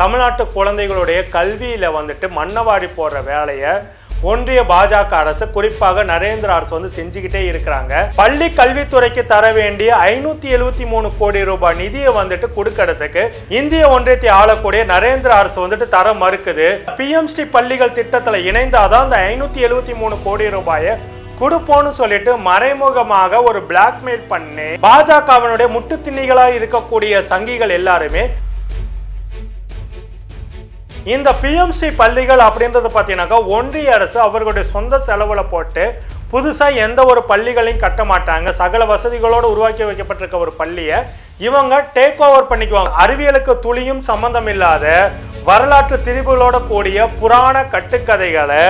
தமிழ்நாட்டு குழந்தைகளுடைய கல்வியில் வந்துட்டு மண்ணவாடி போடுற வேலையை ஒன்றிய பாஜக அரசு குறிப்பாக நரேந்திர அரசு வந்து செஞ்சுக்கிட்டே இருக்கிறாங்க. பள்ளி கல்வித்துறைக்கு தர வேண்டிய ஐநூத்தி எழுபத்தி மூணு கோடி ரூபாய் நிதியை வந்துட்டு கொடுக்கறதுக்கு இந்திய ஒன்றியத்தை ஆளக்கூடிய நரேந்திர அரசு வந்துட்டு தர மறுக்குது. பிஎம்ஸ்டி பள்ளிகள் திட்டத்தில் இணைந்தாதான் அந்த ஐநூத்தி எழுபத்தி மூணு கோடி ரூபாயை கொடுப்போன்னு சொல்லிட்டு மறைமுகமாக ஒரு பிளாக்மெயில் பண்ணி பாஜகவினுடைய முட்டுத்திண்ணிகளாக இருக்கக்கூடிய சங்கிகள் எல்லாருமே இந்த பிஎம்சி பள்ளிகள் அப்படின்றது பார்த்தீங்கன்னாக்கா ஒன்றிய அரசு அவர்களுடைய சொந்த செலவில் போட்டு புதுசாக எந்த ஒரு பள்ளிகளையும் கட்ட மாட்டாங்க. சகல வசதிகளோடு உருவாக்கி வைக்கப்பட்டிருக்க ஒரு பள்ளியை இவங்க டேக் ஓவர் பண்ணிக்குவாங்க. அறிவியலுக்கு துளியும் சம்பந்தம் இல்லாத வரலாற்று திரிபுகளோட கூடிய புராண கட்டுக்கதைகளை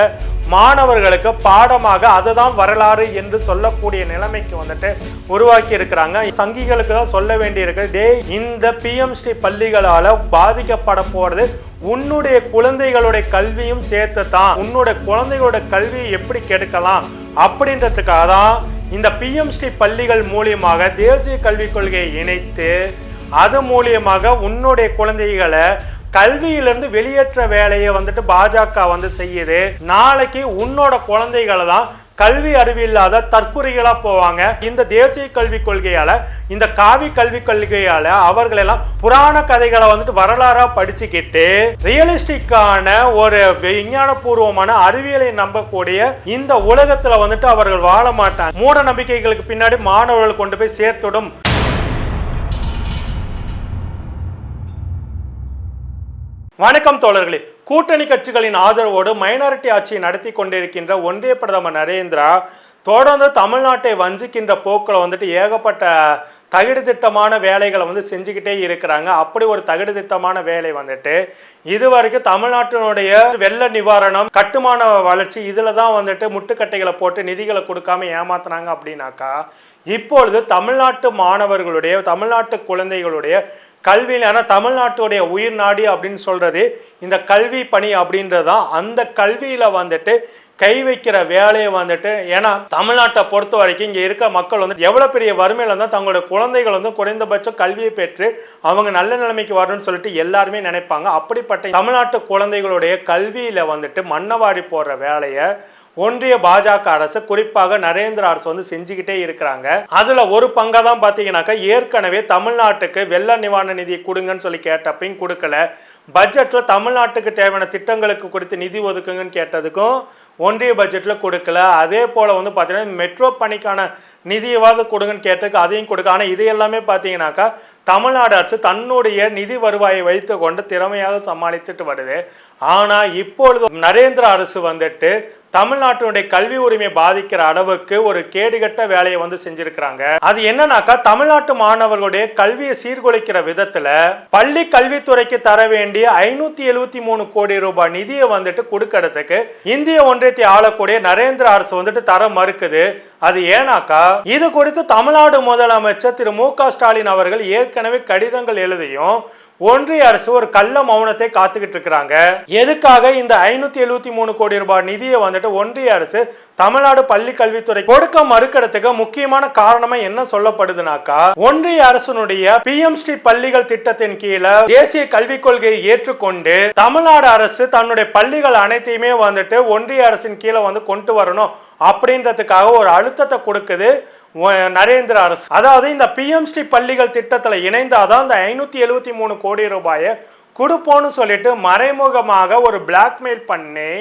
மாணவர்களுக்கு பாடமாக அதுதான் வரலாறு என்று சொல்லக்கூடிய நிலைமைக்கு வந்துட்டு உருவாக்கி இருக்கிறாங்க. சங்கிகளுக்கு தான் சொல்ல வேண்டியிருக்கு டே இந்த பிஎம்ஸ்டி பள்ளிகளால் பாதிக்கப்பட போகிறது உன்னுடைய குழந்தைகளுடைய கல்வியும் சேர்த்து தான் உன்னுடைய குழந்தைகளோட கல்வியை எப்படி கெடுக்கலாம்? அப்படின்றதுக்காக தான் இந்த பிஎம்ஸ்டி பள்ளிகள் மூலியமாக தேசிய கல்விக் கொள்கையை இணைத்து அது மூலியமாக உன்னுடைய குழந்தைகளை கல்வியிலிருந்து வெளியேற்ற வேலையை வந்துட்டு பாஜக வந்து செய்யுது. நாளைக்கு உன்னோட குழந்தைகளை தான் கல்வி அறிவு இல்லாத தற்குறிகளாக போவாங்க. இந்த தேசிய கல்விக் கொள்கையால் இந்த காவி கல்விக் கொள்கையால் அவர்களெல்லாம் புராண கதைகளை வந்துட்டு வரலாறாக படிச்சுக்கிட்டு ரியலிஸ்டிக்கான ஒரு விஞ்ஞானபூர்வமான அறிவியலை நம்பக்கூடிய இந்த உலகத்தில் வந்துட்டு அவர்கள் வாழ மாட்டாங்க. மூட நம்பிக்கைகளுக்கு பின்னாடி மாணவர்கள் கொண்டு போய் சேர்த்துடும். வணக்கம் தோழர்களே. கூட்டணி கட்சிகளின் ஆதரவோடு மைனாரிட்டி ஆட்சியை நடத்தி கொண்டிருக்கின்ற ஒன்றிய பிரதமர் நரேந்திரா தொடர்ந்து தமிழ்நாட்டை வஞ்சிக்கின்ற போக்கில் வந்துட்டு ஏகப்பட்ட தகுடு திட்டமான வேலைகளை வந்து செஞ்சுக்கிட்டே இருக்கிறாங்க. அப்படி ஒரு தகுடு திட்டமான வேலை வந்துட்டு இது வரைக்கும் தமிழ்நாட்டினுடைய வெள்ள நிவாரணம் கட்டுமான வளர்ச்சி இதில் தான் வந்துட்டு முட்டுக்கட்டைகளை போட்டு நிதிகளை கொடுக்காம ஏமாத்துனாங்க அப்படின்னாக்கா இப்பொழுது தமிழ்நாட்டு மாணவர்களுடைய தமிழ்நாட்டு குழந்தைகளுடைய கல்வியில் ஆனால் தமிழ்நாட்டுடைய உயிர் நாடி அப்படின்னு சொல்கிறது இந்த கல்வி பணி அப்படின்றது தான். அந்த கல்வியில் வந்துட்டு கை வைக்கிற வேலையை வந்துட்டு ஏன்னா தமிழ்நாட்டை பொறுத்த வரைக்கும் இங்கே இருக்க மக்கள் வந்து எவ்வளோ பெரிய வறுமையில் இருந்தால் தங்களுடைய குழந்தைகள் வந்து குறைந்தபட்சம் கல்வியை பெற்று அவங்க நல்ல நிலைமைக்கு வரணும்னு சொல்லிட்டு எல்லாருமே நினைப்பாங்க. அப்படிப்பட்ட தமிழ்நாட்டு குழந்தைகளுடைய கல்வியில் வந்துட்டு மண்ணவாடி போடுற வேலையை ஒன்றிய பாஜக அரசு குறிப்பாக நரேந்திர அரசு வந்து செஞ்சுக்கிட்டே இருக்கிறாங்க. அதுல ஒரு பங்கா தான் பாத்தீங்கன்னாக்கா ஏற்கனவே தமிழ்நாட்டுக்கு வெள்ள நிவாரண நிதி கொடுங்கன்னு சொல்லி கேட்டப்பையும் கொடுக்கல. பட்ஜெட்ல தமிழ்நாட்டுக்கு தேவையான திட்டங்களுக்கு குறித்து நிதி ஒதுக்குங்கன்னு கேட்டதுக்கும் ஒன்றிய பட்ஜெட்ல கொடுக்கல. அதே போல வந்து பார்த்தீங்கன்னா மெட்ரோ பணிக்கான நிதியவாது கொடுங்கன்னு கேட்டதுக்கு அதையும் கொடுக்க. ஆனால் இது எல்லாமே பார்த்தீங்கன்னாக்கா தமிழ்நாடு அரசு தன்னுடைய நிதி வருவாயை வைத்து கொண்டு திறமையாக சமாளித்துட்டு வருது. ஆனால் இப்பொழுது நரேந்திர அரசு வந்துட்டு தமிழ்நாட்டினுடைய கல்வி உரிமை பாதிக்கிற அளவுக்கு ஒரு கேடுகட்ட வேலையை வந்து செஞ்சிருக்கிறாங்க. அது என்னன்னாக்கா தமிழ்நாட்டு மாணவர்களுடைய கல்வியை சீர்குலைக்கிற விதத்துல பள்ளி கல்வித்துறைக்கு தர வேண்டிய ஐநூத்தி எழுபத்தி மூணு கோடி ரூபாய் நிதியை வந்துட்டு கொடுக்கறதுக்கு இந்திய ஒன்றியத்தை ஆளக்கூடிய நரேந்திர அரசு வந்துட்டு தர மறுக்குது. அது ஏனாக்கா இது குறித்து தமிழ்நாடு முதலமைச்சர் திரு மு க ஸ்டாலின் அவர்கள் ஏற்கனவே கடிதங்கள் எழுதியும் ஒன்றிய அரசு ஒரு கள்ள மௌனத்தை காத்துக்கிட்டு இருக்கிறாங்க. எதுக்காக இந்த ஐநூத்தி எழுபத்தி மூணு கோடி ரூபாய் நிதியை வந்துட்டு ஒன்றிய அரசு தமிழ்நாடு பள்ளி கல்வித்துறை கொடுக்க மறுக்கிறதுக்கு முக்கியமான காரணமா என்ன சொல்லப்படுதுனாக்கா ஒன்றிய அரசனுடைய ஸ்ரீ பள்ளிகள் திட்டத்தின் கீழே தேசிய கல்விக் கொள்கையை ஏற்றுக்கொண்டு தமிழ்நாடு அரசு தன்னுடைய பள்ளிகள் அனைத்தையுமே வந்துட்டு ஒன்றிய அரசின் கீழே வந்து கொண்டு வரணும் அப்படின்றதுக்காக ஒரு அழுத்தத்தை கொடுக்குது. நரேந்திர அரசு. அதாவது இந்த பிஎம்ஸ்டி பள்ளிகள் திட்டத்தில் இணைந்தாதான் இந்த ஐநூற்றி எழுபத்தி மூணு கோடி ரூபாயை கொடுப்போம்னு சொல்லிட்டு மறைமுகமாக ஒரு பிளாக்மெயில் பண்ணி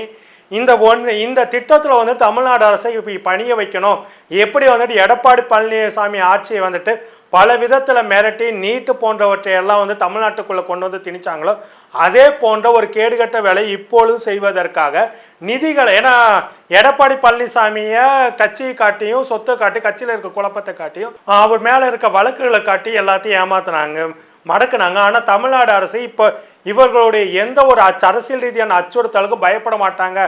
இந்த ஒன்று இந்த திட்டத்தில் வந்து தமிழ்நாடு அரசை இப்போ பணிய வைக்கணும். எப்படி வந்துட்டு எடப்பாடி பழனிசாமி ஆட்சியை வந்துட்டு பல விதத்தில் மிரட்டி நீட்டு போன்றவற்றை எல்லாம் வந்து தமிழ்நாட்டுக்குள்ளே கொண்டு வந்து திணிச்சாங்களோ அதே போன்ற ஒரு கேடுகட்ட வேலை இப்பொழுது செய்வதற்காக நிதிகளை ஏன்னா எடப்பாடி பழனிசாமியை கட்சியை காட்டியும் சொத்தை காட்டி கட்சியில் இருக்க குழப்பத்தை காட்டியும் அவர் மேலே இருக்க வழக்குகளை காட்டி எல்லாத்தையும் ஏமாத்துனாங்க. மடக்குனாங்க. ஆனால் தமிழ்நாடு அரசு இப்போ இவர்களுடைய எந்த ஒரு அரசியல் ரீதியான அச்சுறுத்தலுக்கும் பயப்பட மாட்டாங்க.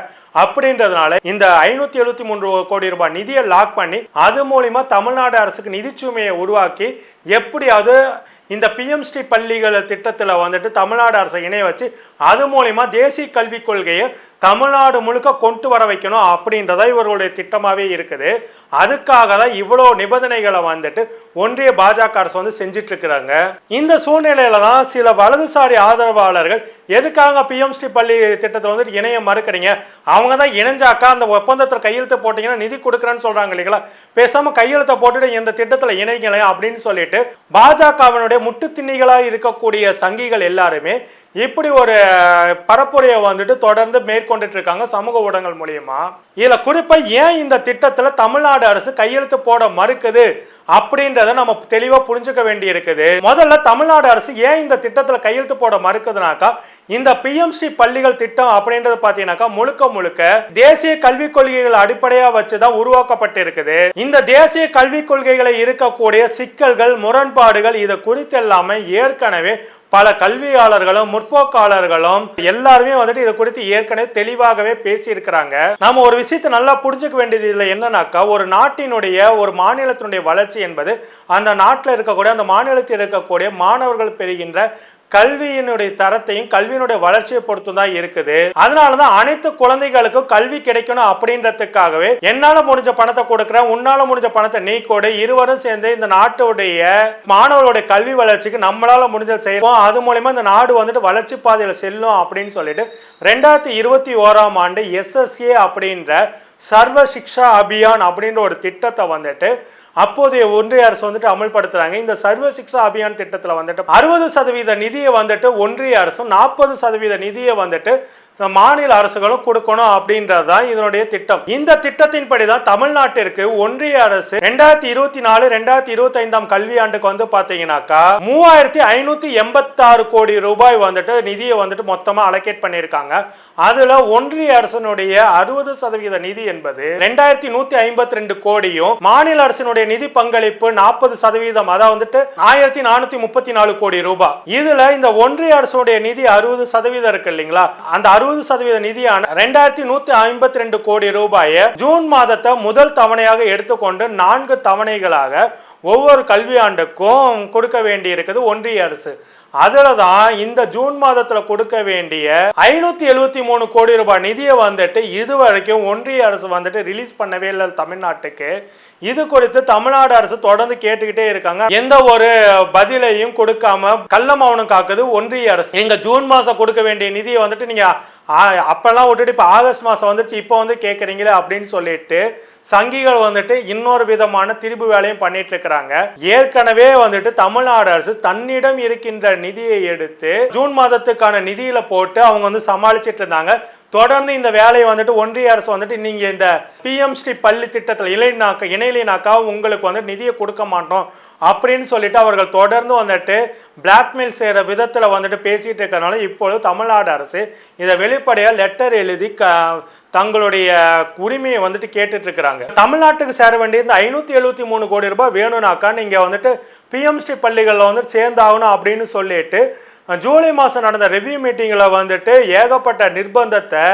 அப்படின்றதுனால இந்த ஐநூற்றி எழுபத்தி மூன்று கோடி ரூபாய் நிதியை லாக் பண்ணி அது மூலிமா தமிழ்நாடு அரசுக்கு நிதிச்சுமையை உருவாக்கி எப்படியாவது இந்த பிஎம்ஸ்டி பள்ளிகள் திட்டத்தில் வந்துட்டு தமிழ்நாடு அரசை இணைய வச்சு அது மூலிமா தேசிய கல்விக் கொள்கையை தமிழ்நாடு முழுக்க கொண்டு வர வைக்கணும் அப்படின்றதா இவர்களுடைய திட்டமாகவே இருக்குது. அதுக்காக தான் இவ்வளோ நிபந்தனைகளை வந்துட்டு ஒன்றிய பாஜக அரசு வந்து செஞ்சிட்டு இருக்கிறாங்க இந்த சூழ்நிலையில தான் சில வலதுசாரி ஆதரவாளர்கள் எதுக்காக பிஎம்ஸ்டி பள்ளி திட்டத்தில் வந்துட்டு இணைய மறுக்கிறீங்க? அவங்க தான் இணைஞ்சாக்கா அந்த ஒப்பந்தத்தில் கையெழுத்து போட்டீங்கன்னா நிதி கொடுக்குறேன்னு சொல்றாங்க இல்லைங்களா? பேசாம கையெழுத்தை போட்டுட்டு இந்த திட்டத்தில் இணைங்களேன் அப்படின்னு சொல்லிட்டு பாஜகவினுடைய முட்டுத்திண்ணிகளாக இருக்கக்கூடிய சங்கிகள் எல்லாருமே இப்படி ஒரு பரப்புரையை வந்துட்டு தொடர்ந்து மேற்கொண்டுட்டு இருக்காங்க சமூக ஊடகங்கள் மூலியமா. இதுல குறிப்பா ஏன் இந்த திட்டத்துல தமிழ்நாடு அரசு கையெழுத்து போட மறுக்குது அப்படின்றத நம்ம தெளிவா புரிஞ்சுக்க வேண்டி இருக்குது முதல்ல தமிழ்நாடு அரசு ஏன் இந்த திட்டத்துல கையெழுத்து போட மறுக்குதுனாக்கா இந்த பிஎம்சி பள்ளிகள் திட்டம் அப்படின்றது பாத்தீங்கன்னாக்கா முழுக்க முழுக்க தேசிய கல்விக் கொள்கைகள் அடிப்படையா வச்சுதான் உருவாக்கப்பட்டு இருக்குது இந்த தேசிய கல்விக் கொள்கைகளை இருக்கக்கூடிய சிக்கல்கள் முரண்பாடுகள் இது குறித்து எல்லாமே ஏற்கனவே பல கல்வியாளர்களும் முற்போக்காளர்களும் எல்லாருமே வந்துட்டு இதை குறித்து ஏற்கனவே தெளிவாகவே பேசியிருக்கிறாங்க. நாம ஒரு விஷயத்தை நல்லா புரிஞ்சுக்க வேண்டியது இதில் என்னன்னாக்கா ஒரு நாட்டினுடைய ஒரு மாநிலத்தினுடைய வளர்ச்சி என்பது அந்த நாட்டில் இருக்கக்கூடிய அந்த மாநிலத்தில் இருக்கக்கூடிய மாணவர்கள் பெறுகின்ற கல்வியினுடைய தரத்தையும் கல்வியினுடைய வளர்ச்சியை பொறுத்து தான் இருக்குது. அதனாலதான் அனைத்து குழந்தைகளுக்கும் கல்வி கிடைக்கணும் அப்படின்றதுக்காகவே என்னால முடிஞ்ச பணத்தை கொடுக்குறேன் உன்னால முடிஞ்ச பணத்தை நீ கொடு இருவரும் சேர்ந்து இந்த நாட்டுடைய மாணவர்களுடைய கல்வி வளர்ச்சிக்கு நம்மளால முடிஞ்ச செய்வோம் அது மூலயமா இந்த நாடு வந்துட்டு வளர்ச்சி பாதையில செல்லும் அப்படின்னு சொல்லிட்டு ரெண்டாயிரத்தி இருபத்தி ஓராம் ஆண்டு எஸ்எஸ்ஏ அப்படின்ற சர்வ சிக்ஷா அபியான் அப்படின்ற ஒரு திட்டத்தை வந்துட்டு அப்போதைய ஒன்றிய அரசு வந்துட்டு அமல்படுத்துறாங்க. இந்த சர்வ சிக்ஷா அபியான் திட்டத்தில் வந்துட்டு அறுபது சதவீத நிதியை வந்துட்டு ஒன்றிய அரசும் நாற்பது சதவீத நிதியை வந்துட்டு மாநில அரசுகளும் கொடுக்கணும் அப்படின்றது தான் இதனுடைய திட்டம். இந்த திட்டத்தின்படி தான் தமிழ்நாட்டிற்கு ஒன்றிய அரசு ரெண்டாயிரத்தி இருபத்தி நாலு ரெண்டாயிரத்தி இருபத்தி ஐந்தாம் கல்வியாண்டுக்கு வந்து பாத்தீங்கன்னாக்கா மூவாயிரத்தி ஐநூத்தி எண்பத்தாறு கோடி ரூபாய் வந்துட்டு நிதியை வந்துட்டு மொத்தமா அலோகேட் பண்ணியிருக்காங்க. அதுல ஒன்றிய அரசனுடைய அறுபது சதவீத நிதி என்பது ரெண்டாயிரத்தி நூத்தி ஐம்பத்தி ரெண்டு கோடியும் மாநில அரசினுடைய நிதி பங்களிப்பு நாற்பது சதவீதம் அதாவது வந்துட்டு ஆயிரத்தி நானூத்தி முப்பத்தி நாலு கோடி ரூபாய். இதுல இந்த ஒன்றிய அரசுடைய நிதி அறுபது சதவீதம் இருக்கு இல்லைங்களா? அந்த அறுபது சதவீத நிதியான ரெண்டாயிரத்தி நூத்தி ஐம்பத்தி ரெண்டு கோடி ரூபாயை ஜூன் மாதத்தை முதல் தவணையாக எடுத்துக்கொண்டு நான்கு தவணைகளாக ஒவ்வொரு கல்வியாண்டுக்கும் கொடுக்க வேண்டி இருக்குது ஒன்றிய அரசு. அதில் தான் இந்த ஜூன் மாதத்தில் கொடுக்க வேண்டிய ஐநூத்தி எழுபத்தி மூணு கோடி ரூபாய் நிதியை வந்துட்டு இது வரைக்கும் ஒன்றிய அரசு வந்துட்டு ரிலீஸ் பண்ணவே இல்லை தமிழ்நாட்டுக்கு. இது குறித்து தமிழ்நாடு அரசு தொடர்ந்து கேட்டுக்கிட்டே இருக்காங்க. எந்த ஒரு பதிலையும் கொடுக்காம கள்ள மௌனம் காக்குது ஒன்றிய அரசு. எங்க ஜூன் மாசம் கொடுக்க வேண்டிய நிதியை வந்துட்டு நீங்க அப்பெல்லாம் விட்டுட்டு இப்போ ஆகஸ்ட் மாதம் வந்துருச்சு இப்போ வந்து கேட்குறீங்களே அப்படின்னு சொல்லிட்டு சங்கிகள் வந்துட்டு இன்னொரு விதமான திருப்பு வேலையும் பண்ணிட்டு இருக்கிறாங்க. ஏற்கனவே வந்துட்டு தமிழ்நாடு அரசு தன்னிடம் இருக்கின்ற நிதியை எடுத்து ஜூன் மாதத்துக்கான நிதியில போட்டு அவங்க வந்து சமாளிச்சிட்டு இருந்தாங்க. தொடர்ந்து இந்த வேலையை வந்துட்டு ஒன்றிய அரசு வந்துட்டு நீங்கள் இந்த பிஎம் பள்ளி திட்டத்தில் இலைனாக்கா இணையிலினாக்கா உங்களுக்கு வந்து நிதியை கொடுக்க மாட்டோம் அப்படின்னு சொல்லிட்டு அவர்கள் தொடர்ந்து வந்துட்டு பிளாக்மெயில் செய்கிற விதத்தில் வந்துட்டு பேசிகிட்டு இருக்கிறனால இப்பொழுது தமிழ்நாடு அரசு இதை வெளிப்படையாக லெட்டர் எழுதி க தங்களுடைய உரிமையை வந்துட்டு கேட்டுட்ருக்கிறாங்க தமிழ்நாட்டுக்கு சேர வேண்டிய இந்த ஐநூற்றி எழுபத்தி மூணு கோடி ரூபாய் வேணும்னாக்கா நீங்கள் வந்துட்டு பிஎம்ஸ்டி பள்ளிகளில் வந்துட்டு சேர்ந்தாகணும் அப்படின்னு சொல்லிட்டு ஜூலை மாதம் நடந்த ரிவ்யூ மீட்டிங்கில் வந்துட்டு ஏகப்பட்ட நிர்பந்தத்தை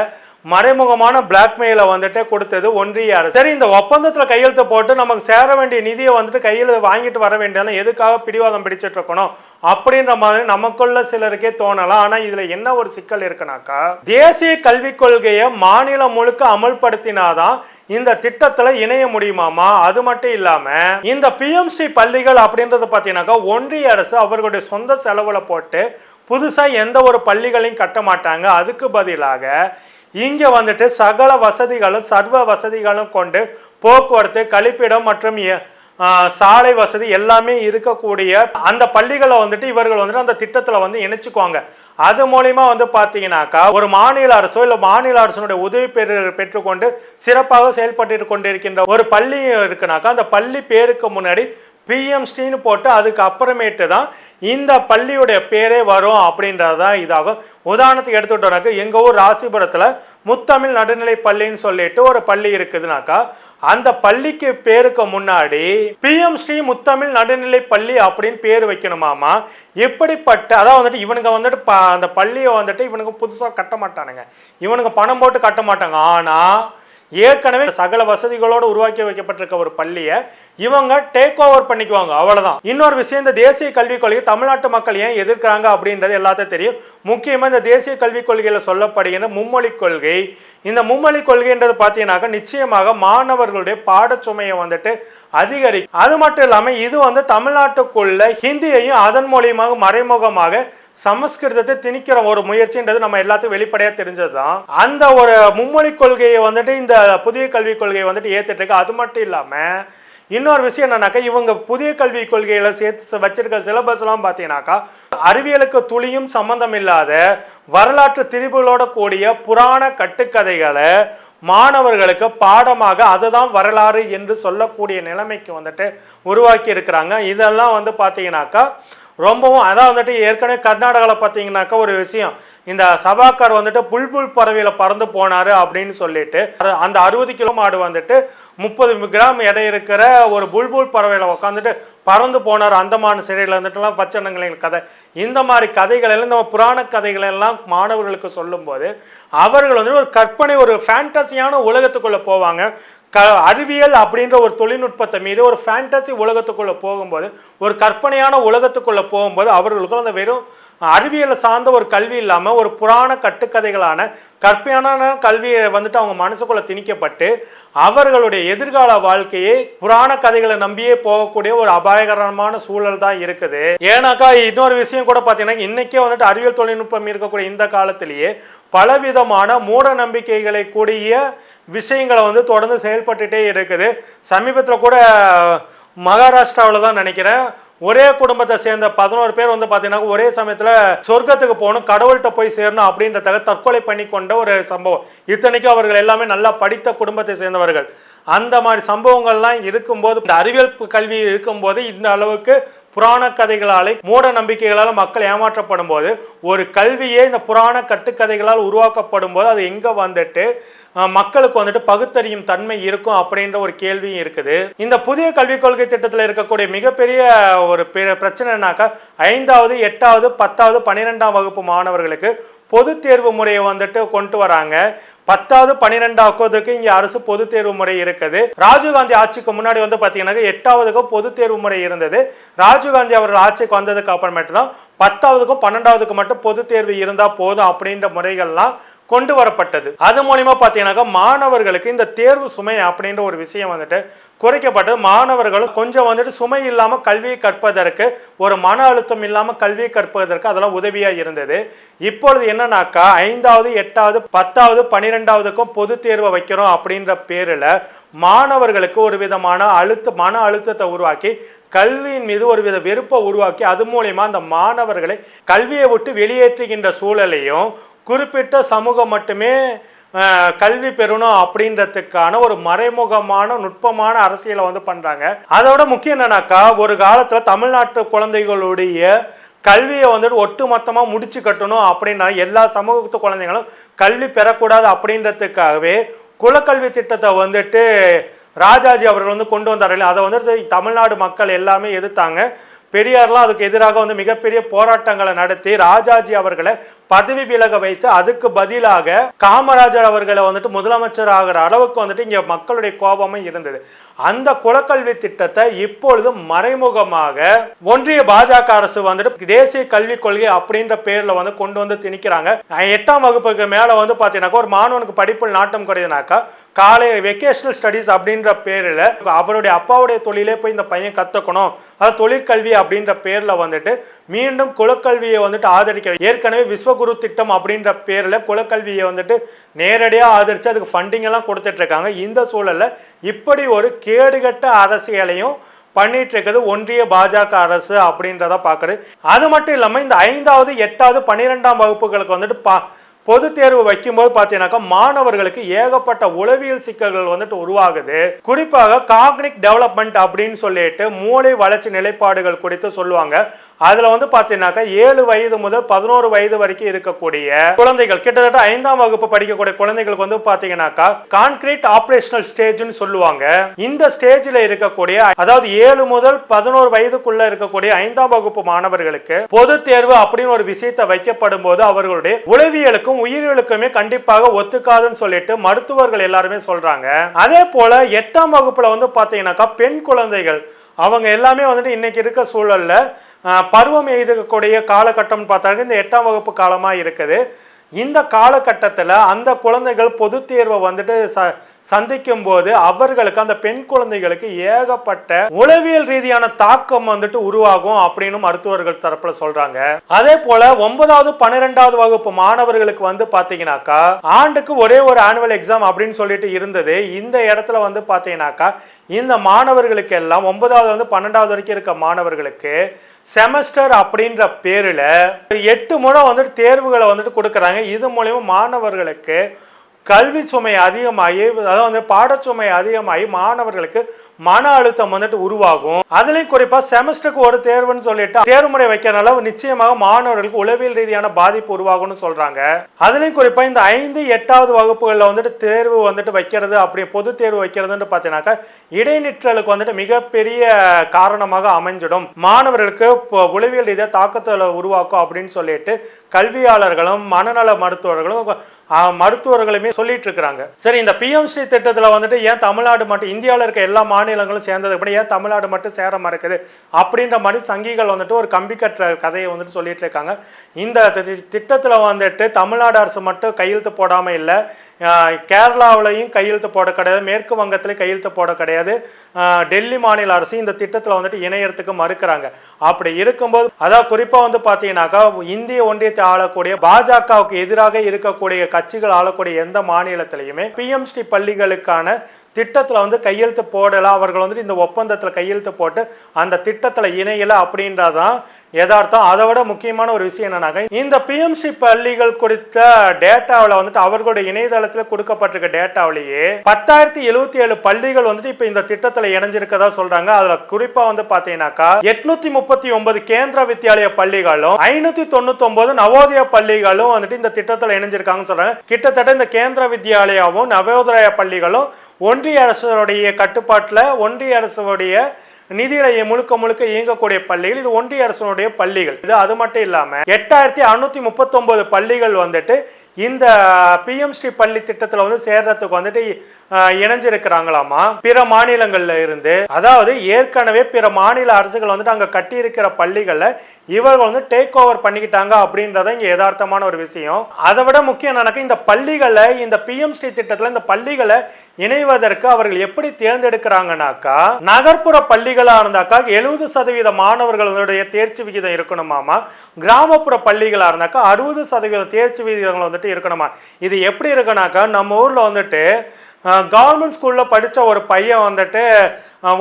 மறைமுகமான பிளாக்மெயிலை வந்துட்டு கொடுத்தது ஒன்றிய அரசு. சரி இந்த ஒப்பந்தத்தில் கையெழுத்து போட்டு நமக்கு சேர வேண்டிய நிதியை வந்துட்டு கையில் வாங்கிட்டு வர வேண்டியது எதுக்காக பிடிவாதம் பிடிச்சிட்டு இருக்கணும்? அப்படின்ற மாதிரி நமக்குள்ள சிலருக்கே தோணலாம். ஆனால் இதில் என்ன ஒரு சிக்கல் இருக்குனாக்கா தேசிய கல்விக் கொள்கையை மாநிலம் முழுக்க அமல்படுத்தினாதான் இந்த திட்டத்தில் இணைய முடியுமாமா? அது மட்டும் இல்லாமல் இந்த பிஎம்சி பள்ளிகள் அப்படின்றது பார்த்தீங்கன்னாக்கா ஒன்றிய அரசு அவர்களுடைய சொந்த செலவில் போட்டு புதுசாக எந்த ஒரு பள்ளிகளையும் கட்ட மாட்டாங்க. அதுக்கு பதிலாக இங்கே வந்துட்டு சகல வசதிகளும் சர்வ வசதிகளும் கொண்டு போக்குவரத்து கழிப்பிடம் மற்றும் சாலை வசதி எல்லாமே இருக்கக்கூடிய அந்த பள்ளிகளை வந்துட்டு இவர்கள் வந்துட்டு அந்த திட்டத்தில் வந்து இணைச்சிக்குவாங்க. அது மூலிமா வந்து பார்த்தீங்கன்னாக்கா ஒரு மாநில அரசோ இல்லை மாநில அரசனுடைய உதவி பெற்று பெற்றுக்கொண்டு சிறப்பாக செயல்பட்டு கொண்டிருக்கின்ற ஒரு பள்ளி இருக்குனாக்கா அந்த பள்ளி பேருக்கு முன்னாடி பிஎம்ஸ்டின்னு போட்டு அதுக்கு அப்புறமேட்டு தான் இந்த பள்ளியுடைய பேரே வரும் அப்படின்றது தான் இதாகும். உதாரணத்துக்கு எடுத்துக்கிட்டோம்னாக்கா எங்கள் ஊர் ராசிபுரத்தில் முத்தமிழ் நடுநிலை பள்ளின்னு சொல்லிட்டு ஒரு பள்ளி இருக்குதுனாக்கா அந்த பள்ளிக்கு பேருக்கு முன்னாடி பிஎம் ஸ்ரீ முத்தமிழ் நடுநிலை பள்ளி அப்படின்னு பேர் வைக்கணுமாமா? எப்படிப்பட்ட அதான் வந்துட்டு இவனுங்க வந்துட்டு ப- அந்த பள்ளியை வந்துட்டு இவனுங்க புதுசாக கட்ட மாட்டானுங்க. இவனுங்க பணம் போட்டு கட்ட மாட்டாங்க. ஆனால் ஏற்கனவே சகல வசதிகளோடு உருவாக்கி வைக்கப்பட்டிருக்க ஒரு பள்ளியை இவங்க டேக் ஓவர் பண்ணிக்குவாங்க. அவ்வளவுதான். இன்னொரு விஷயம் இந்த தேசிய கல்விக் கொள்கை தமிழ்நாட்டு மக்கள் ஏன் எதிர்க்கிறாங்க அப்படின்றது எல்லாத்தையும் தெரியும். முக்கியமாக இந்த தேசிய கல்விக் கொள்கையில் சொல்லப்படுகின்ற மும்மொழி கொள்கை. இந்த மும்மொழி கொள்கைன்றது பார்த்தீங்கன்னாக்கா நிச்சயமாக மாணவர்களுடைய பாடச்சுமையை வந்துட்டு அதிகரிக்கும். அது மட்டும் இல்லாமல் இது வந்து தமிழ்நாட்டுக்குள்ள ஹிந்தியையும் அதன் மூலியமாக மறைமுகமாக சமஸ்கிருதத்தை திணிக்கிற ஒரு முயற்சின்றது நம்ம எல்லாத்துக்கும் வெளிப்படையாக தெரிஞ்சது தான் அந்த ஒரு மும்மொழி கொள்கையை வந்துட்டு இந்த புதிய கல்விக் கொள்கையை வந்துட்டு ஏத்துட்டு இருக்கு அது மட்டும் இல்லாமல் இன்னொரு விஷயம் என்னன்னாக்கா இவங்க புதிய கல்விக் கொள்கையில் சேர்த்து வச்சிருக்க சிலபஸ்லாம் பார்த்தீங்கன்னாக்கா அறிவியலுக்கு துளியும் சம்பந்தம் இல்லாத வரலாற்று திரிபுகளோட கூடிய புராண கட்டுக்கதைகளை மாணவர்களுக்கு பாடமாக அதுதான் வரலாறு என்று சொல்லக்கூடிய நிலைமைக்கு வந்துட்டு உருவாக்கி இருக்கிறாங்க. இதெல்லாம் வந்து பார்த்தீங்கன்னாக்கா ரொம்பவும் அதான் வந்துட்டு ஏற்கனவே கர்நாடகாவில் பார்த்தீங்கன்னாக்கா ஒரு விஷயம். இந்த சபாக்கர் வந்துட்டு புல்புல் பறவையில் பறந்து போனார் அப்படின்னு சொல்லிட்டு அந்த அறுபது கிலோ மாடு வந்துட்டு முப்பது கிராம் எடை இருக்கிற ஒரு புல்புல் பறவையில் உட்காந்துட்டு பறந்து போனார் அந்தமான் சிறையில் வந்துட்டுலாம் பச்சனங்களின் கதை. இந்த மாதிரி கதைகள் எல்லாம் இந்த புராண கதைகள் எல்லாம் மாணவர்களுக்கு சொல்லும்போது அவர்கள் வந்து ஒரு கற்பனை ஒரு ஃபேண்டசியான உலகத்துக்குள்ளே போவாங்க. க அறிவியல் அப்படின்ற ஒரு தொழில்நுட்பத்தை மீறி ஒரு ஃபேண்டசி உலகத்துக்குள்ளே போகும்போது ஒரு கற்பனையான உலகத்துக்குள்ளே போகும்போது அவர்களுக்கும் அந்த வெறும் அறிவியலை சார்ந்த ஒரு கல்வி இல்லாமல் ஒரு புராண கட்டுக்கதைகளான கற்பையான கல்வியை வந்துட்டு அவங்க மனசுக்குள்ளே திணிக்கப்பட்டு அவர்களுடைய எதிர்கால வாழ்க்கையை புராண கதைகளை நம்பியே போகக்கூடிய ஒரு அபாயகரமான சூழல் தான் இருக்குது. ஏன்னாக்கா இன்னொரு விஷயம் கூட பார்த்தீங்கன்னா இன்றைக்கே வந்துட்டு அறிவியல் தொழில்நுட்பம் இருக்கக்கூடிய இந்த காலத்திலேயே பலவிதமான மூட நம்பிக்கைகளை கூடிய விஷயங்களை வந்து தொடர்ந்து செயல்பட்டுட்டே இருக்குது. சமீபத்தில் கூட மகாராஷ்டிராவில் தான் நினைக்கிறேன். ஒரே குடும்பத்தை சேர்ந்த பதினோரு பேர் வந்து பார்த்தீங்கன்னா ஒரே சமயத்தில் சொர்க்கத்துக்கு போகணும் கடவுள்கிட்ட போய் சேரணும் அப்படின்றத தற்கொலை பண்ணி கொண்ட ஒரு சம்பவம். இத்தனைக்கும் அவர்கள் எல்லாமே நல்லா படித்த குடும்பத்தை சேர்ந்தவர்கள். அந்த மாதிரி சம்பவங்கள்லாம் இருக்கும்போது இந்த அறிவியல் கல்வி இருக்கும்போது இந்த அளவுக்கு புராண கதைகளாலே மூட நம்பிக்கைகளால் மக்கள் ஏமாற்றப்படும் போது ஒரு கல்வியே இந்த புராண கட்டுக்கதைகளால் உருவாக்கப்படும் போது அது எங்கே வந்துட்டு மக்களுக்கு வந்துட்டு பகுத்தறியும் தன்மை இருக்கும் அப்படின்ற ஒரு கேள்வியும் இருக்குது. இந்த புதிய கல்விக் கொள்கை திட்டத்தில் இருக்கக்கூடிய மிகப்பெரிய ஒரு பெ- பிரச்சனைனாக்கா ஐந்தாவது எட்டாவது பத்தாவது பன்னிரெண்டாம் வகுப்பு மாணவர்களுக்கு பொதுத் தேர்வு முறையை வந்துட்டு கொண்டு வராங்க. பத்தாவது பன்னிரெண்டாவதுக்கு இங்கே அரசு பொதுத் தேர்வு முறை இருக்குது. ராஜீவ்காந்தி ஆட்சிக்கு முன்னாடி வந்து பார்த்தீங்கன்னா எட்டாவதுக்கும் பொதுத் தேர்வு முறை இருந்தது. ராஜீவ்காந்தி அவர்கள் ஆட்சிக்கு வந்ததுக்கு அப்புறமேட்டு தான் பத்தாவதுக்கும் பன்னெண்டாவதுக்கு மட்டும் பொது தேர்வு இருந்தால் போதும் அப்படின்ற முறைகள்லாம் கொண்டு வரப்பட்டது. அது மூலியமா பார்த்தீங்கன்னாக்கா மாணவர்களுக்கு இந்த தேர்வு சுமை அப்படின்ற ஒரு விஷயம் வந்துட்டு குறைக்கப்பட்டது. மாணவர்களும் கொஞ்சம் வந்துட்டு சுமை இல்லாமல் கல்வியை கற்பதற்கு ஒரு மன அழுத்தம் இல்லாமல் கல்வியை கற்பதற்கு அதெல்லாம் உதவியாக இருந்தது. இப்பொழுது என்னன்னாக்கா ஐந்தாவது எட்டாவது பத்தாவது பன்னிரெண்டாவதுக்கும் பொது தேர்வை வைக்கிறோம் அப்படின்ற பேரில் மாணவர்களுக்கு ஒரு விதமான அழுத்த மன அழுத்தத்தை உருவாக்கி கல்வியின் மீது ஒரு வித வெறுப்பை உருவாக்கி அது மூலயமா அந்த மாணவர்களை கல்வியை விட்டு வெளியேற்றுகின்ற சூழலையும் குறிப்பிட்ட சமூகம் மட்டுமே கல்வி பெறணும் அப்படின்றதுக்கான ஒரு மறைமுகமான நுட்பமான அரசியலை வந்து பண்ணுறாங்க அதோட முக்கியம் என்னன்னாக்கா ஒரு காலத்தில் தமிழ்நாட்டு குழந்தைகளுடைய கல்வியை வந்துட்டு ஒட்டு மொத்தமாக முடிச்சு கட்டணும் அப்படின்னா எல்லா சமூகத்து குழந்தைங்களும் கல்வி பெறக்கூடாது அப்படின்றதுக்காகவே குலக்கல்வி திட்டத்தை வந்துட்டு ராஜாஜி அவர்கள் வந்து கொண்டு வந்தார்கள் அதை வந்துட்டு தமிழ்நாடு மக்கள் எல்லாமே எதிர்த்தாங்க. பெரியார்லாம் அதுக்கு எதிராக வந்து மிகப்பெரிய போராட்டங்களை நடத்தி ராஜாஜி அவர்களை பதவி விலக வைத்து அதுக்கு பதிலாக காமராஜர் அவர்களை வந்துட்டு முதலமைச்சர் ஆகிற அளவுக்கு வந்துட்டு இங்க மக்களுடைய கோபமும் இருந்தது. அந்த குலக்கல்வி திட்டத்தை இப்பொழுது மறைமுகமாக ஒன்றிய பாஜக அரசு வந்துட்டு தேசிய கல்விக் கொள்கை அப்படின்ற பேர்ல வந்து கொண்டு வந்து திணிக்கிறாங்க. எட்டாம் வகுப்புக்கு மேல வந்து பாத்தீங்கன்னாக்கா ஒரு மாணவனுக்கு படிப்பில் நாட்டம் குறையுதுனாக்கா காலை வெக்கேஷனல் ஸ்டடீஸ் அப்படின்ற பேரில் அவருடைய அப்பாவுடைய தொழிலே போய் இந்த பையன் கற்றுக்கணும் அதாவது தொழிற்கல்வி அப்படின்ற பேரில் வந்துட்டு மீண்டும் குலக்கல்வியை வந்துட்டு ஆதரிக்க ஏற்கனவே விஸ்வகுரு திட்டம் அப்படின்ற பேரில் குலக்கல்வியை வந்துட்டு நேரடியாக ஆதரித்து அதுக்கு ஃபண்டிங் எல்லாம் கொடுத்துட்டு இருக்காங்க. இந்த சூழல்ல இப்படி ஒரு கேடுகட்ட அரசியலையும் பண்ணிட்டு இருக்குது ஒன்றிய பாஜக அரசு அப்படின்றத பார்க்குறது அது மட்டும் இல்லாமல் இந்த ஐந்தாவது எட்டாவது பன்னிரெண்டாம் வகுப்புகளுக்கு வந்துட்டு பா பொது தேர்வு வைக்கும்போது பார்த்தீங்கன்னாக்கா மாணவர்களுக்கு ஏகப்பட்ட உளவியல் சிக்கல்கள் வந்துட்டு உருவாகுது. குறிப்பாக காக்னிக் டெவலப்மெண்ட் அப்படின்னு சொல்லிட்டு மூளை வளர்ச்சி நிலைப்பாடுகள் குறித்து சொல்லுவாங்க. அதில் வந்து பார்த்தீங்கன்னாக்கா ஏழு வயது முதல் பதினோரு வயது வரைக்கும் இருக்கக்கூடிய குழந்தைகள் கிட்டத்தட்ட ஐந்தாம் வகுப்பு படிக்கக்கூடிய குழந்தைகளுக்கு வந்து பார்த்தீங்கன்னாக்கா கான்கிரீட் ஆப்ரேஷனல் ஸ்டேஜ்னு சொல்லுவாங்க. இந்த ஸ்டேஜில் இருக்கக்கூடிய அதாவது ஏழு முதல் பதினோரு வயதுக்குள்ள இருக்கக்கூடிய ஐந்தாம் வகுப்பு மாணவர்களுக்கு பொது தேர்வு அப்படின்னு ஒரு விஷயத்தை வைக்கப்படும் போது அவர்களுடைய உளவியலுக்கும் உயிரியலுக்குமே கண்டிப்பாக ஒத்துக்காதுன்னு சொல்லிட்டு மருத்துவர்கள் எல்லாருமே சொல்றாங்க. அதே போல எட்டாம் வகுப்புல வந்து பாத்தீங்கன்னாக்கா பெண் குழந்தைகள் அவங்க எல்லாமே வந்துட்டு இன்றைக்கி இருக்க சூழலில் பருவம் எய்தக்கூடிய காலகட்டம்னு பார்த்தாங்க இந்த எட்டாம் வகுப்பு காலமாக இருக்குது. இந்த காலகட்டத்தில் அந்த குழந்தைகள் பொது தேர்வை வந்துட்டு ச சந்திக்கும் போது அவர்களுக்கு அந்த பெண் குழந்தைகளுக்கு ஏகப்பட்ட உளவியல் ரீதியான தாக்கம் வந்துட்டு உருவாகும் அப்படின்னு மருத்துவர்கள் தரப்புல சொல்றாங்க. அதே போல ஒன்பதாவது பன்னிரெண்டாவது வகுப்பு மாணவர்களுக்கு வந்து பாத்தீங்கன்னாக்கா ஆண்டுக்கு ஒரே ஒரு ஆனுவல் எக்ஸாம் அப்படின்னு சொல்லிட்டு இருந்தது. இந்த இடத்துல வந்து பாத்தீங்கன்னாக்கா இந்த மாணவர்களுக்கு எல்லாம் ஒன்பதாவது வந்து பன்னெண்டாவது வரைக்கும் இருக்க மாணவர்களுக்கு செமஸ்டர் அப்படின்ற பேரில் எட்டு முறை வந்துட்டு தேர்வுகளை வந்துட்டு கொடுக்குறாங்க. இது மூலயமா மாணவர்களுக்கு கல்வி சுமை அதிகமாகி அதாவது வந்து பாடச்சுமை அதிகமாகி மாணவர்களுக்கு மன அழுத்தம் வந்துட்டு உருவாகும். அதுலயும் குறிப்பா செமஸ்டருக்கு ஒரு தேர்வுன்னு சொல்லிட்டு தேர்வு முறை வைக்கிறனால நிச்சயமாக மாணவர்களுக்கு உளவியல் ரீதியான பாதிப்பு உருவாகும்னு சொல்றாங்க. அதுலயும் குறிப்பா இந்த ஐந்து எட்டாவது வகுப்புகளில் வந்துட்டு தேர்வு வந்துட்டு வைக்கிறது அப்படி பொது தேர்வு வைக்கிறதுன்னு பார்த்தீங்கன்னாக்கா இடைநிற்றலுக்கு வந்துட்டு மிகப்பெரிய காரணமாக அமைஞ்சிடும். மாணவர்களுக்கு உளவியல் ரீதியாக தாக்கத்தை உருவாக்கும் அப்படின்னு சொல்லிட்டு கல்வியாளர்களும் மனநல மருத்துவர்களும் மருத்துவர்களுமே சொல்லிட்டு இருக்கிறாங்க. சரி இந்த பிஎம்ஸ்ரீ திட்டத்தில் வந்துட்டு ஏன் தமிழ்நாடு மட்டும் இந்தியாவில் இருக்க எல்லா மாநிலங்களும் சேர்ந்தது அப்படி ஏன் தமிழ்நாடு மட்டும் சேர மறுக்குது? அப்படின்ற மாதிரி சங்கிகள் வந்துட்டு ஒரு கம்பி கட்டுற கதையை வந்துட்டு சொல்லிட்டு இருக்காங்க. இந்த திட்டத்தில் வந்துட்டு தமிழ்நாடு அரசு மட்டும் கையெழுத்து போடாமல் இல்லை. கேரளாவிலையும் கையெழுத்து போட கிடையாது. மேற்கு வங்கத்திலையும் கையெழுத்து போட கிடையாது. டெல்லி மாநில அரசு இந்த திட்டத்தில் வந்துட்டு இணையறதுக்கு மறுக்கிறாங்க. அப்படி இருக்கும்போது அதாவது குறிப்பாக வந்து பார்த்தீங்கன்னாக்கா இந்திய ஒன்றியத்தை ஆளக்கூடிய பாஜகவுக்கு எதிராக இருக்கக்கூடிய கட்சிகள் ஆளக்கூடிய எந்த மாநிலத்திலையுமே பிஎம்ஸ்டி பள்ளிகளுக்கான திட்டத்தில் வந்து கையெழுத்து போடலை அவர்கள் வந்துட்டு இந்த ஒப்பந்தத்தில் கையெழுத்து போட்டு அந்த திட்டத்தில் இணையலை அப்படின்றதான் யதார்த்தம். அதை விட முக்கியமான ஒரு விஷயம் என்னன்னாக்க இந்த பிஎம்சி பள்ளிகள் குறித்த டேட்டாவில் வந்துட்டு அவர்களுடைய இணையதளத்தில் கொடுக்கப்பட்டிருக்க டேட்டாவிலேயே பத்தாயிரத்தி எழுபத்தி ஏழு பள்ளிகள் வந்துட்டு இப்போ இந்த திட்டத்தில் இணைஞ்சிருக்கதா சொல்றாங்க. அதுல குறிப்பா வந்து பாத்தீங்கன்னாக்கா எட்நூத்தி முப்பத்தி ஒன்பது கேந்திர வித்யாலய பள்ளிகளும் ஐநூத்தி தொண்ணூத்தி ஒன்பது நவோதய பள்ளிகளும் வந்துட்டு இந்த திட்டத்தில் இணைஞ்சிருக்காங்கன்னு சொல்றாங்க. கிட்டத்தட்ட இந்த கேந்திர வித்யாலயாவும் நவோதய பள்ளிகளும் ஒன்றிய அரசுடைய கட்டுப்பாட்டில் ஒன்றிய அரசுடைய நிதியில முழுக்க முழுக்க இயங்கக்கூடிய பள்ளிகள் இது ஒன்றிய அரசனுடைய பள்ளிகள். இது அது மட்டும் இல்லாம எட்டாயிரத்தி அறுநூத்தி முப்பத்தொன்பது பள்ளிகள் வந்துட்டு இந்த பிஎம் ஸ்ரீ பள்ளி திட்டத்தில் வந்து சேர்றதுக்கு வந்துட்டு இணைஞ்சிருக்கிறாங்களாமா? பிற மாநிலங்களில் இருந்து. அதாவது ஏற்கனவே பிற மாநில அரசுகள் வந்துட்டு அங்கே கட்டியிருக்கிற பள்ளிகளில் இவர்கள் வந்து டேக் ஓவர் பண்ணிக்கிட்டாங்க அப்படின்றத இங்கே யதார்த்தமான ஒரு விஷயம். அதை விட முக்கியம் என்னன்னாக்கா இந்த பள்ளிகளை இந்த பிஎம் ஸ்ரீ இந்த பள்ளிகளை இணைவதற்கு அவர்கள் எப்படி தேர்ந்தெடுக்கிறாங்கனாக்கா நகர்ப்புற பள்ளிகளாக இருந்தாக்கா எழுபது சதவீத மாணவர்களுடைய தேர்ச்சி விகிதம் இருக்கணுமாமா? கிராமப்புற பள்ளிகளாக இருந்தாக்கா அறுபது சதவீத தேர்ச்சி விகிதங்கள் வந்துட்டு இருக்கணுமா? இது எப்படி இருக்குனாக்கா நம்ம ஊரில் வந்துட்டு கவர்மெண்ட் ஸ்கூலில் படித்த ஒரு பையன் வந்துட்டு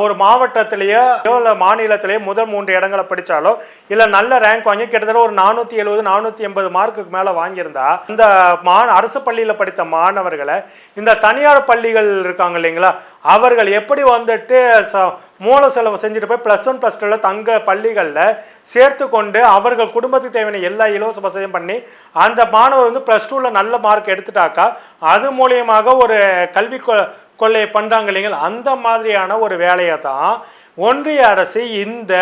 ஒரு மாவட்டத்திலேயோ இல்லை மாநிலத்திலேயோ முதல் மூன்று இடங்களை படித்தாலோ இல்லை நல்ல ரேங்க் வாங்கி கிட்டத்தட்ட ஒரு நானூற்றி எழுபது நானூற்றி எண்பது மார்க்குக்கு மேலே வாங்கியிருந்தா இந்த மா அரசு பள்ளியில் படித்த மாணவர்களை இந்த தனியார் பள்ளிகள் இருக்காங்க இல்லைங்களா அவர்கள் எப்படி வந்துட்டு ச மூல செலவு செஞ்சுட்டு போய் ப்ளஸ் ஒன் ப்ளஸ் டூவில் தங்க பள்ளிகளில் சேர்த்து கொண்டு அவர்கள் குடும்பத்துக்கு தேவையான எல்லா இலவச வசதியும் பண்ணி அந்த மாணவர் வந்து ப்ளஸ் டூவில் நல்ல மார்க் எடுத்துட்டாக்கா அது மூலியமாக ஒரு கல்வி கொ- கொள்ளையை பண்ணுறாங்க இல்லைங்களா அந்த மாதிரியான ஒரு வேலையை தான் ஒன்றிய அரசு இந்த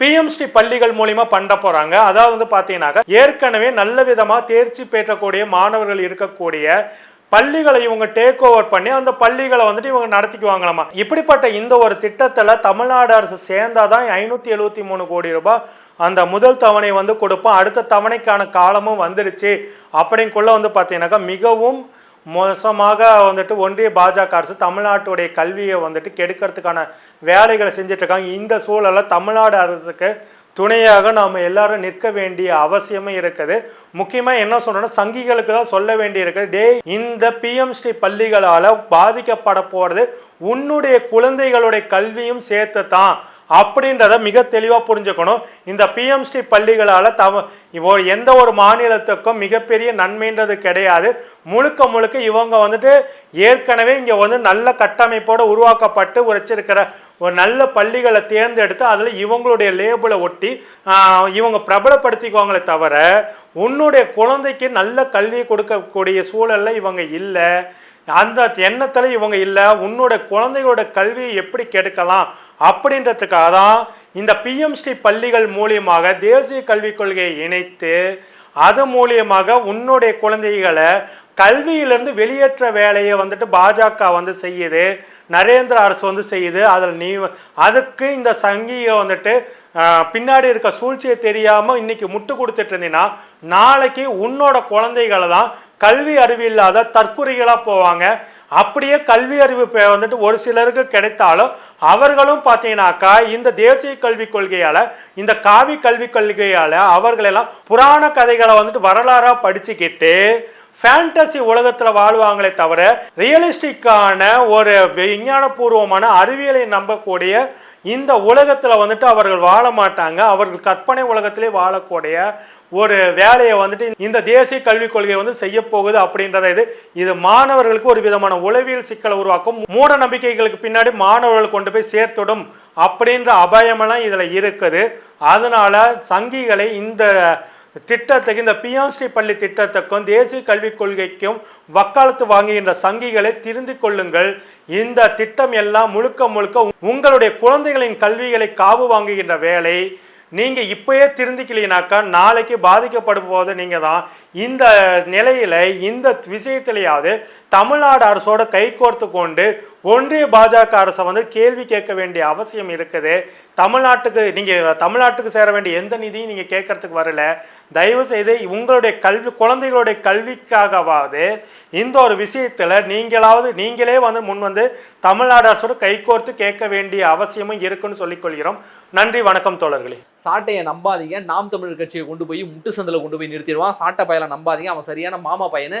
பிஎம்ஸ்டி பள்ளிகள் மூலிமா பண்ண போகிறாங்க அதாவது வந்து பார்த்தீங்கன்னாக்கா ஏற்கனவே நல்ல விதமாக தேர்ச்சி பெற்றக்கூடிய மாணவர்கள் இருக்கக்கூடிய பள்ளிகளை இவங்க டேக் ஓவர் பண்ணி அந்த பள்ளிகளை வந்துட்டு இவங்க நடத்திக்குவாங்களாமா. இப்படிப்பட்ட இந்த ஒரு திட்டத்தில் தமிழ்நாடு அரசு சேர்ந்தாதான் ஐநூற்றி எழுபத்தி மூணு கோடி ரூபாய் அந்த முதல் தவணை வந்து கொடுப்போம். அடுத்த தவணைக்கான காலமும் வந்துடுச்சு அப்படிங்குள்ள வந்து பார்த்தீங்கன்னாக்கா மிகவும் மோசமாக வந்துட்டு ஒன்றிய பாஜக அரசு தமிழ்நாட்டுடைய கல்வியை வந்துட்டு கெடுக்கிறதுக்கான வேலைகளை செஞ்சிட்ருக்காங்க. இந்த சூழலில் தமிழ்நாடு அரசுக்கு துணையாக நாம் எல்லாரும் நிற்க வேண்டிய அவசியமே இருக்குது. முக்கியமாக என்ன சொல்லணும்னா சங்கிகளுக்கு தான் சொல்ல வேண்டி இருக்குது டே இந்த பிஎம்ஸ்டி பள்ளிகளால் பாதிக்கப்பட போகிறது உன்னுடைய குழந்தைகளுடைய கல்வியும் சேர்த்து தான் அப்படின்றத மிக தெளிவாக புரிஞ்சுக்கணும். இந்த பிஎம்ஸ்டி பள்ளிகளால் தவ எந்த ஒரு மாநிலத்துக்கும் மிகப்பெரிய நன்மைன்றது கிடையாது. முழுக்க முழுக்க இவங்க வந்துட்டு ஏற்கனவே இங்கே வந்து நல்ல கட்டமைப்போடு உருவாக்கப்பட்டு உரைச்சிருக்கிற ஒரு நல்ல பள்ளிகளை தேர்ந்தெடுத்து அதில் இவங்களுடைய லேபிளை ஒட்டி இவங்க பிரபலப்படுத்திக்குவாங்களே தவிர உன்னுடைய குழந்தைக்கு நல்ல கல்வி கொடுக்கக்கூடிய சூழலில் இவங்க இல்லை. அந்த எண்ணத்தில் இவங்க இல்லை உன்னோட குழந்தைகளோட கல்வியை எப்படி கெடுக்கலாம் அப்படின்றதுக்காக தான் இந்த பிஎம்ஸ்டி பள்ளிகள் மூலியமாக தேசிய கல்விக் கொள்கையை இணைத்து அது மூலியமாக உன்னுடைய குழந்தைகளை கல்வியிலிருந்து வெளியேற்ற வேலையை வந்துட்டு பாஜக வந்து செய்யுது நரேந்திர அரசு வந்து செய்யுது. அதில் நீ அதுக்கு இந்த சங்கியை வந்துட்டு பின்னாடி இருக்க சூழ்ச்சியை தெரியாமல் இன்றைக்கி முட்டு கொடுத்துட்டு இருந்தீங்கன்னா நாளைக்கு உன்னோட குழந்தைகளை தான் கல்வி அறிவு இல்லாத தற்குறிகளாக போவாங்க. அப்படியே கல்வி அறிவு பே- வந்துட்டு ஒரு சிலருக்கு கிடைத்தாலும் அவர்களும் பார்த்தீங்கன்னாக்கா இந்த தேசிய கல்விக் கொள்கையால் இந்த காவி கல்விக் கொள்கையால் அவர்களெல்லாம் புராண கதைகளை வந்துட்டு வரலாறாக படிச்சுக்கிட்டு ஃபேண்டசி உலகத்தில் வாழ்வாங்களே தவிர ரியலிஸ்டிக்கான ஒரு விஞ்ஞானபூர்வமான அறிவியலை நம்பக்கூடிய இந்த உலகத்தில் வந்துட்டு அவர்கள் வாழ மாட்டாங்க. அவர்கள் கற்பனை உலகத்திலே வாழக்கூடிய ஒரு வேலையை வந்துட்டு இந்த தேசிய கல்விக் கொள்கை வந்து செய்ய போகுது அப்படின்றத இது இது மாணவர்களுக்கு ஒரு விதமான உளவியல் சிக்கலை உருவாக்கும். மூட நம்பிக்கைகளுக்கு பின்னாடி மாணவர்கள் கொண்டு போய் சேர்த்துடும் அப்படின்ற அபாயமெல்லாம் இதில் இருக்குது. அதனால சங்கிகளை இந்த திட்டத்துக்கு இந்த பிஎம்ஸ்ரீ பள்ளி திட்டத்துக்கும் தேசிய கல்விக் கொள்கைக்கும் வக்காலத்து வாங்குகின்ற சங்கிகளை திருந்திக் கொள்ளுங்கள். இந்த திட்டம் எல்லாம் முழுக்க முழுக்க உங்களுடைய குழந்தைகளின் கல்விகளை காவு வாங்குகின்ற வேலை. நீங்கள் இப்பயே திருந்திக்கலைனாக்கா நாளைக்கு பாதிக்கப்படும் போது நீங்கள் தான் இந்த நிலையில் இந்த விஷயத்திலேயாவது தமிழ்நாடு அரசோட கைகோர்த்து கொண்டு ஒன்றிய பாஜக அரசை வந்து கேள்வி கேட்க வேண்டிய அவசியம் இருக்குது. தமிழ்நாட்டுக்கு நீங்கள் தமிழ்நாட்டுக்கு சேர வேண்டிய எந்த நிதியும் நீங்கள் கேட்கறதுக்கு வரல. தயவு செய்து உங்களுடைய கல்வி குழந்தைகளுடைய கல்விக்காகவாவது இந்த ஒரு விஷயத்தில் நீங்களாவது நீங்களே வந்து முன் வந்து தமிழ்நாடு அரசோட கைகோர்த்து கேட்க வேண்டிய அவசியமும் இருக்குன்னு சொல்லிக்கொள்கிறோம். நன்றி வணக்கம் தோழர்களே. சாட்டையை நம்பாதீங்க. நாம் தமிழர் கட்சியை கொண்டு போய் முட்டு சந்தில் கொண்டு போய் நிறுத்திடுவான். சாட்டை பயலை நம்பாதீங்க. அவன் சரியான மாமா பையனு.